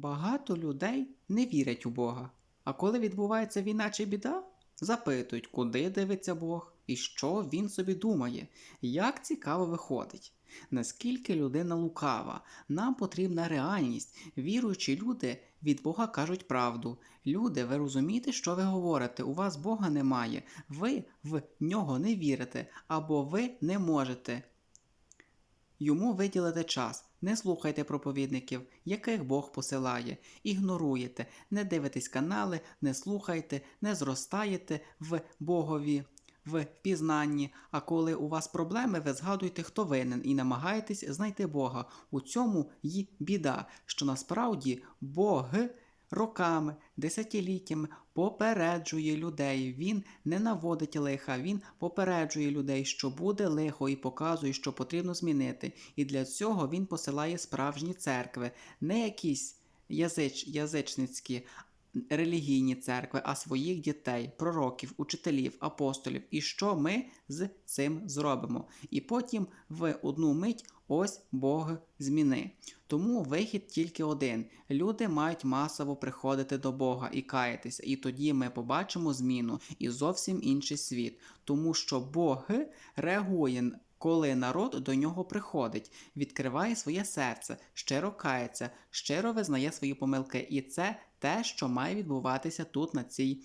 Багато людей не вірять у Бога. А коли відбувається війна чи біда, запитують, куди дивиться Бог і що він собі думає. Як цікаво виходить. Наскільки людина лукава, нам потрібна реальність. Віруючі люди від Бога кажуть правду. Люди, ви розумієте, що ви говорите? У вас Бога немає. Ви в нього не вірите, або ви не можете. Йому виділите час. Не слухайте проповідників, яких Бог посилає, ігноруєте, не дивитесь канали, не слухайте, не зростаєте в Богові, в пізнанні. А коли у вас проблеми, ви згадуєте, хто винен, і намагаєтесь знайти Бога. У цьому й біда, що насправді Бог роками, десятиліттями попереджує людей. Він не наводить лиха, він попереджує людей, що буде лихо, і показує, що потрібно змінити. І для цього він посилає справжні церкви, не якісь язич, язичницькі. Релігійні церкви, а своїх дітей, пророків, учителів, апостолів, і що ми з цим зробимо. І потім в одну мить ось Бог зміни. Тому вихід тільки один: люди мають масово приходити до Бога і каятися, і тоді ми побачимо зміну і зовсім інший світ, тому що Бог реагує. Коли народ до нього приходить, відкриває своє серце, щиро кається, щиро визнає свої помилки, і це те, що має відбуватися тут на цій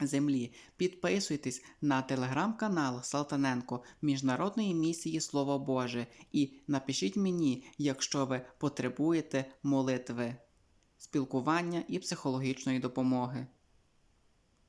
землі. Підписуйтесь на телеграм-канал Салтаненко Міжнародної місії Слово Боже і напишіть мені, якщо ви потребуєте молитви, спілкування і психологічної допомоги.